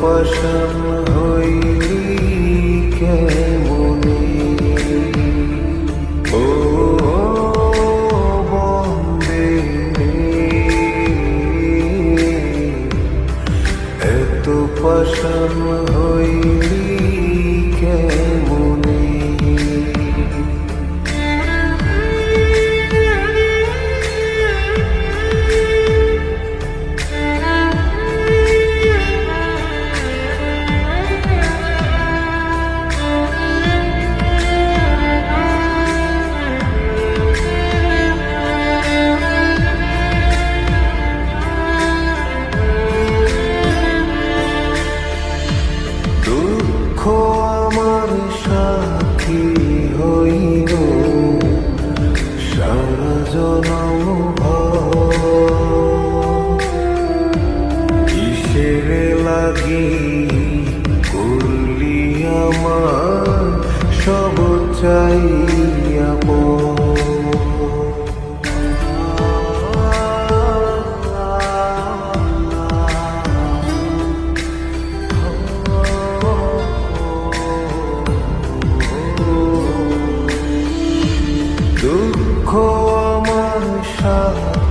পশম হইলি কেমন?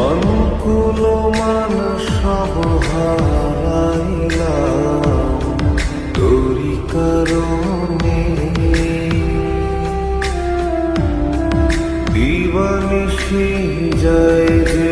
অঙ্কুল মানস হারাইলাম। তোরি কারণে দিবানিশি যায় যে